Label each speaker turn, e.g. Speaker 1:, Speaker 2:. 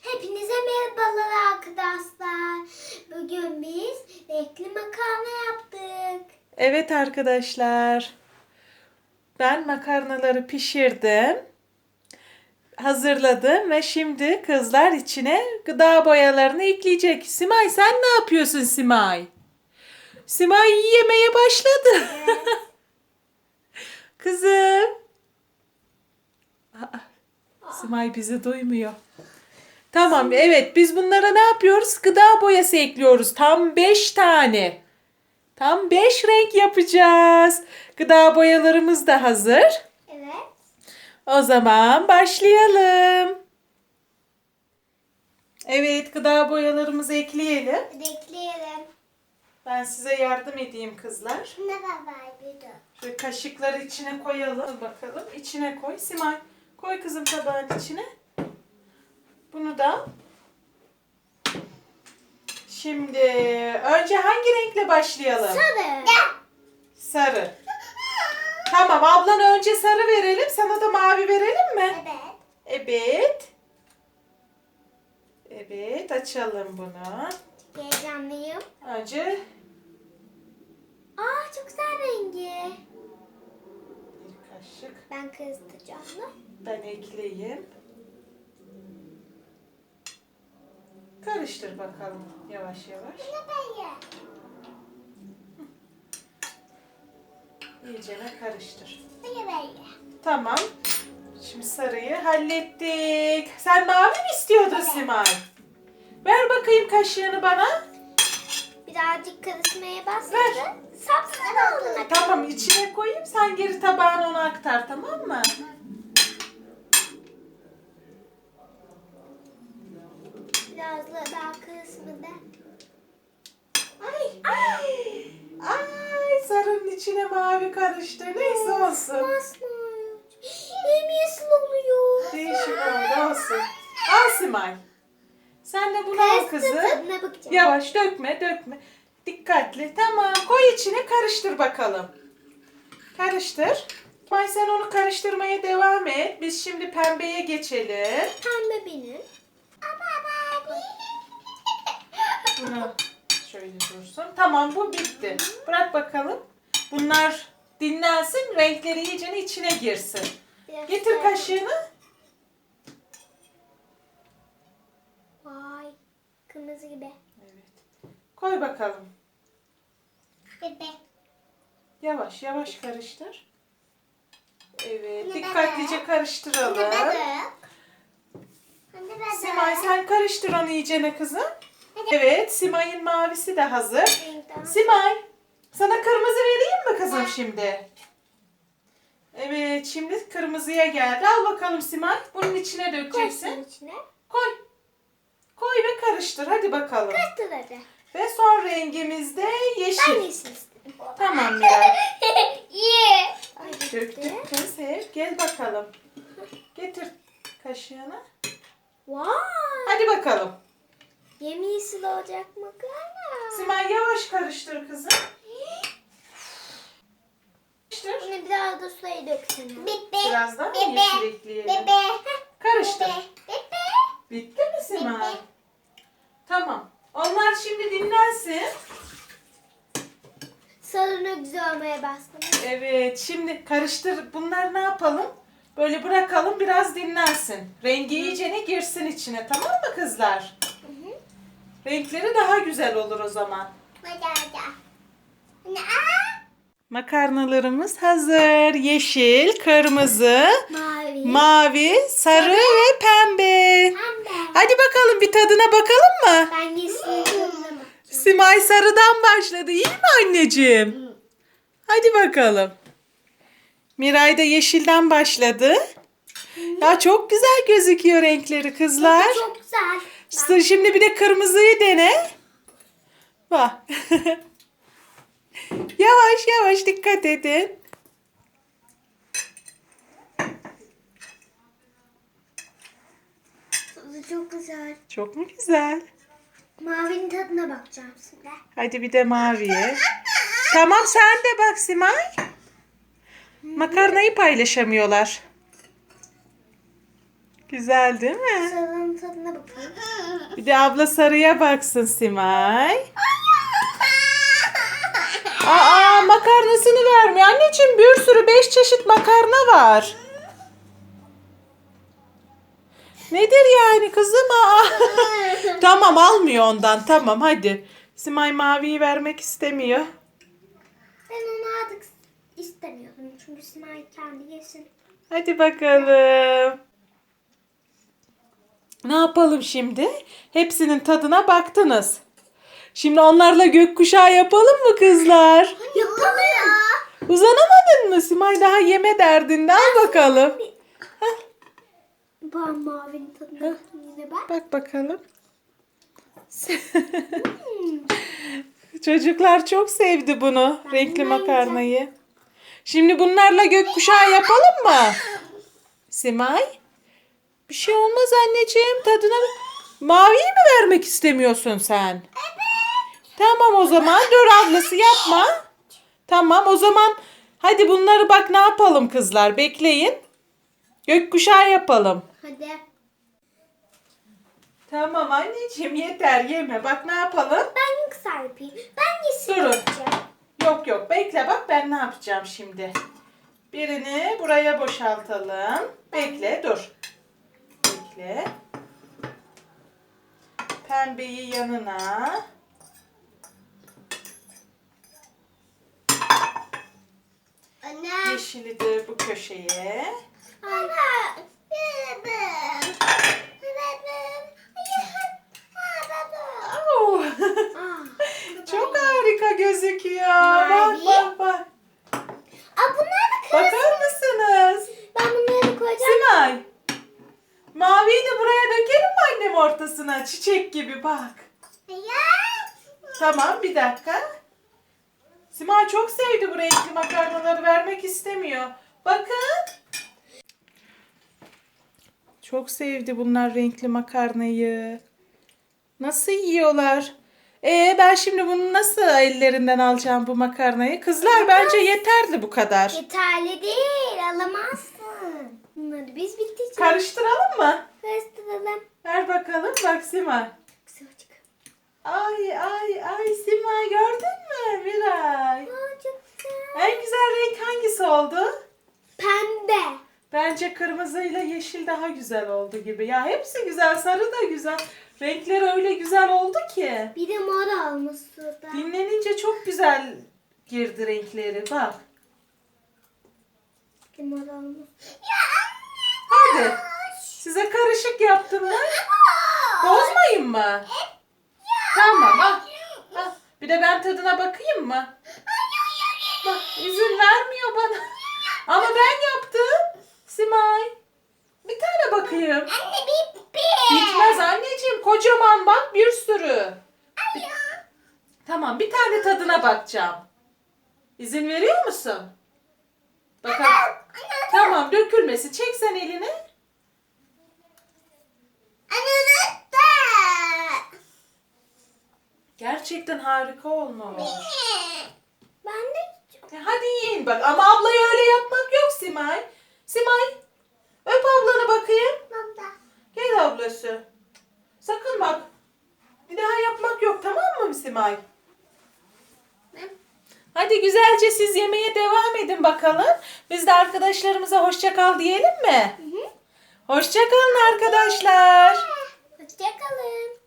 Speaker 1: Hepinize merhabalar arkadaşlar. Bugün biz renkli makarna yaptık.
Speaker 2: Evet arkadaşlar. Ben makarnaları pişirdim. Hazırladım ve şimdi kızlar içine gıda boyalarını ekleyecek. Simay sen ne yapıyorsun Simay? Simay yemeye başladı. Kızım. Aa, Simay bizi duymuyor. Tamam evet biz bunlara ne yapıyoruz? Gıda boyası ekliyoruz. Tam 5 tane. Tam 5 renk yapacağız. Gıda boyalarımız da hazır.
Speaker 1: Evet.
Speaker 2: O zaman başlayalım. Evet gıda boyalarımızı ekleyelim.
Speaker 1: Bekleyelim.
Speaker 2: Ben size yardım edeyim kızlar.
Speaker 1: Ne var?
Speaker 2: Şöyle kaşıkları içine koyalım. Al bakalım. İçine koy. Simay koy kızım tabağın içine. Bunu da. Şimdi önce hangi renkle başlayalım?
Speaker 1: Sarı.
Speaker 2: Sarı. Tamam ablan önce sarı verelim. Sana da mavi verelim mi?
Speaker 1: Evet.
Speaker 2: Evet. Evet açalım bunu.
Speaker 1: Heyecanlıyım.
Speaker 2: Önce
Speaker 1: Aa çok güzel rengi.
Speaker 2: bir kaşık
Speaker 1: Ben kızdıracağım mı?
Speaker 2: ben ekleyeyim. Karıştır bakalım yavaş yavaş.
Speaker 1: Ya?
Speaker 2: İyicene karıştır. Tamam. Şimdi sarıyı hallettik. Sen mavi mi istiyordun
Speaker 1: Evet.
Speaker 2: Simay? Ver bakayım kaşığını bana.
Speaker 1: Birazcık karışmaya başladı.
Speaker 2: Ver.
Speaker 1: Oldu.
Speaker 2: Tamam içine koyayım sen geri tabağına onu aktar tamam mı?
Speaker 1: Biraz da daha kısmı da.
Speaker 2: Ay. Ay. Ay sarının içine mavi karıştı. Neyse olsun.
Speaker 1: Masmavi. Yemyeşil oluyor.
Speaker 2: Değişik oldu olsun. Al Simay. Sen de bunu al kızım.
Speaker 1: Tadına bakacağım.
Speaker 2: Yavaş dökme dökme. Dikkatli. Tamam koy içine karıştır bakalım. Karıştır. Simay sen onu karıştırmaya devam et. Biz şimdi pembeye geçelim.
Speaker 1: Pembe benim. Ama ben
Speaker 2: Bunu şöyle dursun. Tamam bu bitti. Bırak bakalım. Bunlar dinlensin. Renkleri iyice içine girsin.
Speaker 1: Biraz
Speaker 2: Getir kaşığını.
Speaker 1: Vay. Kırmızı gibi.
Speaker 2: Evet. Koy bakalım.
Speaker 1: Bebe.
Speaker 2: Yavaş yavaş karıştır. Evet. Dikkatlice karıştıralım.
Speaker 1: Simay
Speaker 2: sen karıştır onu iyicene kızım. Evet. Simay'ın mavisi de hazır. Simay. Sana kırmızı vereyim mi kızım şimdi? Evet. Şimdi kırmızıya geldi. Al bakalım Simay. Bunun içine dökeceksin.
Speaker 1: İçine.
Speaker 2: Koy. Koy ve karıştır. Hadi bakalım.
Speaker 1: Hadi.
Speaker 2: Ve son rengimiz de
Speaker 1: Ben
Speaker 2: yeşil.
Speaker 1: yeşil istedim.
Speaker 2: Tamam Miray.
Speaker 1: Ye.
Speaker 2: Döktük kız hep. Gel bakalım. Getir kaşığını.
Speaker 1: Vay.
Speaker 2: Hadi bakalım.
Speaker 1: Yemyeşil olacak makarna.
Speaker 2: Simay yavaş karıştır kızım. Karıştır.
Speaker 1: Yine biraz da suyu döksene. Bebe.
Speaker 2: Biraz daha mı yeşil ekleyelim? Karıştır.
Speaker 1: Bebe.
Speaker 2: Bitti mi Simay? Tamam. Onlar şimdi dinlensin.
Speaker 1: Sarına güzel olmaya başlamış.
Speaker 2: Evet şimdi karıştır. Bunlar ne yapalım? Böyle bırakalım biraz dinlensin. Rengi iyicene girsin içine tamam mı kızlar? Renkleri daha güzel olur o zaman. Makarnalarımız hazır. Yeşil, kırmızı,
Speaker 1: Mavi.
Speaker 2: mavi, sarı ve pembe.
Speaker 1: Pembe.
Speaker 2: Hadi bakalım bir tadına bakalım mı?
Speaker 1: Ben yeşil
Speaker 2: Simay sarıdan başladı. İyi mi anneciğim? Hadi bakalım. Miray da yeşilden başladı. Ya çok güzel gözüküyor renkleri kızlar.
Speaker 1: Çok güzel.
Speaker 2: İşte Şimdi bir de kırmızıyı dene. Bak. yavaş yavaş dikkat edin.
Speaker 1: Tadı çok güzel.
Speaker 2: Çok mu güzel?
Speaker 1: Mavinin tadına bakacağım şimdi.
Speaker 2: Hadi bir de maviye. Tamam sen de bak Simay. Makarnayı paylaşamıyorlar. Güzel değil mi?
Speaker 1: Sarının tadına bakalım.
Speaker 2: Bir de abla sarıya baksın Simay. Aa makarnasını vermiyor. Anneciğim bir sürü beş çeşit makarna var. Nedir yani kızım? Aa. tamam almıyor ondan. Tamam hadi. Simay maviyi vermek istemiyor.
Speaker 1: Ben onu artık istemiyordum. Çünkü Simay kendi yesin.
Speaker 2: Hadi bakalım. Ne yapalım şimdi? Hepsinin tadına baktınız. Şimdi onlarla gökkuşağı yapalım mı kızlar?
Speaker 1: Yapalım.
Speaker 2: Uzanamadın mı Simay? Daha yeme derdinde. Al bakalım.
Speaker 1: Ben mavinin tadına yine ben.
Speaker 2: Bak bakalım. Çocuklar çok sevdi bunu.
Speaker 1: Ben
Speaker 2: renkli makarnayı. Şimdi bunlarla gökkuşağı yapalım mı? Simay? Bir şey olmaz anneciğim. Tadına maviyi mi vermek istemiyorsun sen? Evet. Tamam o zaman. Dur ablası yapma. Tamam o zaman hadi bunları bak ne yapalım kızlar. Bekleyin. Gökkuşağı yapalım.
Speaker 1: Hadi.
Speaker 2: Tamam anneciğim yeter yeme. Bak ne yapalım?
Speaker 1: Ben yüksel yapayım. Ben yeşil
Speaker 2: Durun.
Speaker 1: yapacağım.
Speaker 2: Yok yok bekle bak ben ne yapacağım şimdi. Birini buraya boşaltalım. Bekle dur. Bekle. Pembeyi yanına.
Speaker 1: Anne.
Speaker 2: Yeşili de bu köşeye.
Speaker 1: Anne.
Speaker 2: Oo,
Speaker 1: Aa,
Speaker 2: Çok harika gözüküyor. Bak
Speaker 1: Mavi.
Speaker 2: bak bak.
Speaker 1: Aa, bunlar da kırmızı.
Speaker 2: Bakar mısınız?
Speaker 1: Ben bunları koyacağım.
Speaker 2: Simay. Maviyi de buraya dökelim mi annem gibi bak. Tamam bir dakika. Simay çok sevdi bu renkli makarnaları vermek istemiyor. Bakın. Çok sevdi bunlar renkli makarnayı. Nasıl yiyorlar? Ee ben şimdi bunu nasıl ellerinden alacağım bu makarnayı? Kızlar bence yeterli bu kadar.
Speaker 1: Yeterli değil. Alamazsın. Bunları biz bitireceğiz.
Speaker 2: Karıştıralım mı?
Speaker 1: Karıştıralım.
Speaker 2: Ver bakalım bak Simay. Ay ay ay Simay gördün mü Miray?
Speaker 1: Aa, çok güzel.
Speaker 2: En güzel renk hangisi oldu?
Speaker 1: Pembe.
Speaker 2: Bence kırmızıyla yeşil daha güzel oldu gibi. Ya hepsi güzel, sarı da güzel. Renkleri öyle güzel oldu ki.
Speaker 1: Bir de mor almış suda.
Speaker 2: Dinlenince çok güzel girdi renkleri. Bak.
Speaker 1: Bir de mor almış.
Speaker 2: Hadi. Size karışık yaptım mı? Bozmayın mı? Tamam al. Al. Bir de ben tadına bakayım mı? Bak izin vermiyor bana. Ama ben yaptım. Simay. Bir tane bakayım.
Speaker 1: Anne bitti.
Speaker 2: Bitmez anneciğim. Kocaman bak bir sürü. Bir- Tamam bir tane tadına bakacağım. İzin veriyor musun? Bakalım. Tamam dökülmesi. Çek sen elini.
Speaker 1: Anne
Speaker 2: Gerçekten harika olmuş.
Speaker 1: Ben de
Speaker 2: E, Hadi yiyin bak. Ama ablaya öyle yapmak yok Simay. Simay. Öp ablanı bakayım.
Speaker 1: Baba.
Speaker 2: Gel ablası. Sakın bak. Bir daha yapmak yok tamam mı Simay? Hadi güzelce siz yemeğe devam edin bakalım. Biz de arkadaşlarımıza hoşça kal diyelim mi? Hoşça kalın arkadaşlar.
Speaker 1: Hoşçakalın.